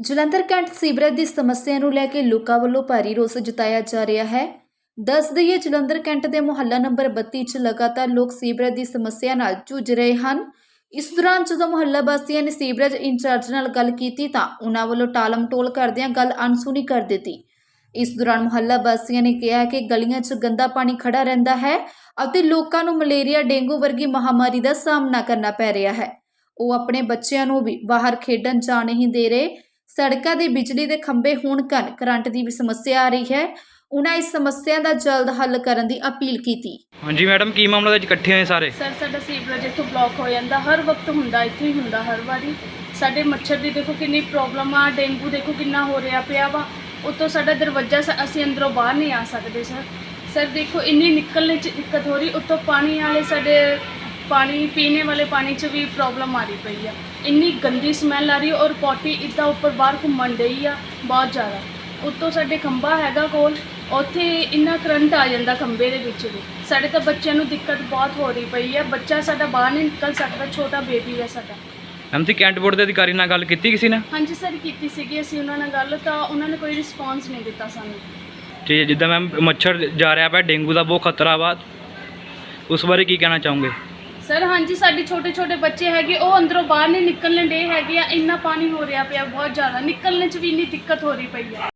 Jalandhar cantt sewerage ਦੀ ਸਮੱਸਿਆ ਨੂੰ ਲੈ ਕੇ ਲੋਕਾਂ ਵੱਲੋਂ ਭਾਰੀ ਰੋਸ ਜਤਾਇਆ ਜਾ ਰਿਹਾ ਹੈ। ਦੱਸ ਦਈਏ, ਜਲੰਧਰ ਕੈਂਟ ਦੇ ਮੁਹੱਲਾ ਨੰਬਰ 32 'ਚ ਲਗਾਤਾਰ ਲੋਕ ਸੀਵਰੇਜ ਦੀ ਸਮੱਸਿਆ ਨਾਲ ਜੂਝ ਰਹੇ ਹਨ। ਇਸ ਦੌਰਾਨ ਜਦੋਂ ਮੁਹੱਲਾ ਵਾਸੀਆਂ ਨੇ ਸੀਵਰੇਜ ਇੰਚਾਰਜ ਨਾਲ ਗੱਲ ਕੀਤੀ ਤਾਂ ਉਹਨਾਂ ਵੱਲੋਂ ਟਾਲਮ ਟੋਲ ਕਰਦਿਆਂ ਗੱਲ ਅਣਸੁਣੀ ਕਰ ਦਿੱਤੀ। ਇਸ ਦੌਰਾਨ ਮੁਹੱਲਾ ਵਾਸੀਆਂ ਨੇ ਕਿਹਾ ਕਿ ਗਲੀਆਂ 'ਚ ਗੰਦਾ ਪਾਣੀ ਖੜਾ ਰਹਿੰਦਾ ਹੈ ਅਤੇ ਲੋਕਾਂ ਨੂੰ ਮਲੇਰੀਆ, ਡੇਂਗੂ ਵਰਗੀ ਮਹਾਮਾਰੀ ਦਾ ਸਾਹਮਣਾ ਕਰਨਾ ਪੈ ਰਿਹਾ ਹੈ। ਉਹ ਆਪਣੇ ਬੱਚਿਆਂ ਨੂੰ ਵੀ ਬਾਹਰ ਖੇਡਣ ਜਾ ਨਹੀਂ ਦੇ ਰਹੇ। ਸੜਕਾਂ ਦੇ ਬਿਜਲੀ ਦੇ ਖੰਭੇ ਹੋਣ ਕਾਰਨ ਕਰੰਟ ਦੀ ਵੀ ਸਮੱਸਿਆ ਆ ਰਹੀ ਹੈ। ਉਹਨਾਂ ਇਸ ਸਮੱਸਿਆ ਦਾ ਜਲਦ ਹੱਲ ਕਰਨ ਦੀ ਅਪੀਲ ਕੀਤੀ। ਹਾਂਜੀ ਮੈਡਮ ਕੀ ਮਾਮਲਾ ਵਿੱਚ ਇਕੱਠੇ ਹੋਏ ਸਾਰੇ? ਸਰ ਸਾਡਾ ਸੀਵਰੇਜ ਇੱਥੋਂ ਬਲੌਕ ਹੋ ਜਾਂਦਾ। ਹਰ ਵਕਤ ਹੁੰਦਾ ਇੱਥੇ ਹੀ ਹੁੰਦਾ ਹਰ ਵਾਰੀ। ਸਾਡੇ ਮੱਛਰ ਦੀ ਦੇਖੋ ਕਿੰਨੀ ਪ੍ਰੋਬਲਮ ਆ ਡੇਂਗੂ ਦੇਖੋ ਕਿੰਨਾ ਹੋ ਰਿਹਾ ਪਿਆ ਵਾ। ਉਤੋਂ ਸਾਡਾ ਦਰਵਾਜ਼ਾ ਸ- ਅਸੀਂ ਅੰਦਰੋਂ ਬਾਹਰ ਨਹੀਂ ਆ ਸਕਦੇ ਸਰ। ਸਰ ਦੇਖੋ ਇੰਨੀ ਨਿਕਲਣੇ 'ਚ ਦਿੱਕਤ ਹੋ ਰਹੀ ਉਤੋਂ ਪਾਣੀ ਵਾਲੇ ਸਾਡੇ ਪਾਣੀ ਪੀਣੇ ਵਾਲੇ ਪਾਣੀ 'ਚ ਵੀ ਪ੍ਰੋਬਲਮ ਆ ਰਹੀ ਪਈ ਆ। ਇੰਨੀ ਗੰਦੀ ਸਮੈਲ ਆ ਰਹੀ ਔਰ ਪੋਟੀ ਇੱਦਾਂ ਉੱਪਰ ਬਾਹਰ ਘੁੰਮਣ ਡਈ ਆ ਬਹੁਤ ਜ਼ਿਆਦਾ। ਉੱਤੋਂ ਸਾਡੇ ਖੰਭਾ ਹੈਗਾ ਕੋਲ ਉੱਥੇ ਇੰਨਾ ਕਰੰਟ ਆ ਜਾਂਦਾ ਖੰਭੇ ਦੇ ਵਿੱਚ ਵੀ। ਸਾਡੇ ਤਾਂ ਬੱਚਿਆਂ ਨੂੰ ਦਿੱਕਤ ਬਹੁਤ ਹੋ ਰਹੀ ਪਈ ਹੈ ਬੱਚਾ ਸਾਡਾ ਬਾਹਰ ਨਹੀਂ ਨਿਕਲ ਸਕਦਾ ਛੋਟਾ ਬੇਬੀ ਹੈ ਸਾਡਾ। ਮੈਮ ਤੁਸੀਂ ਕੈਂਟ ਬੋਰਡ ਦੇ ਅਧਿਕਾਰੀ ਨਾਲ ਗੱਲ ਕੀਤੀ ਕਿਸੇ ਨੇ? ਹਾਂਜੀ ਸਰ ਕੀਤੀ ਸੀਗੀ ਅਸੀਂ ਉਹਨਾਂ ਨਾਲ ਗੱਲ ਤਾਂ ਉਹਨਾਂ ਨੇ ਕੋਈ ਰਿਸਪੌਂਸ ਨਹੀਂ ਦਿੱਤਾ ਸਾਨੂੰ। ਠੀਕ ਹੈ ਜਿੱਦਾਂ ਮੈਮ ਮੱਛਰ ਜਾ ਰਿਹਾ ਪਿਆ ਡੇਂਗੂ ਦਾ ਬਹੁਤ ਖਤਰਾ ਵਾ। ਉਸ ਬਾਰੇ ਕੀ ਕਹਿਣਾ ਚਾਹੋਗੇ? ਸਰ, ਹਾਂਜੀ, ਸਾਡੇ ਛੋਟੇ ਛੋਟੇ ਬੱਚੇ ਹੈਗੇ, ਉਹ ਅੰਦਰੋਂ ਬਾਹਰ ਨਹੀਂ ਨਿਕਲਣ ਦੇ ਹੈਗੇ ਆ, ਇੰਨਾ ਪਾਣੀ ਹੋ ਰਿਹਾ ਪਿਆ, ਬਹੁਤ ਜ਼ਿਆਦਾ। ਨਿਕਲਣ 'ਚ ਵੀ ਇੰਨੀ ਦਿੱਕਤ ਹੋ ਰਹੀ ਪਈ ਆ।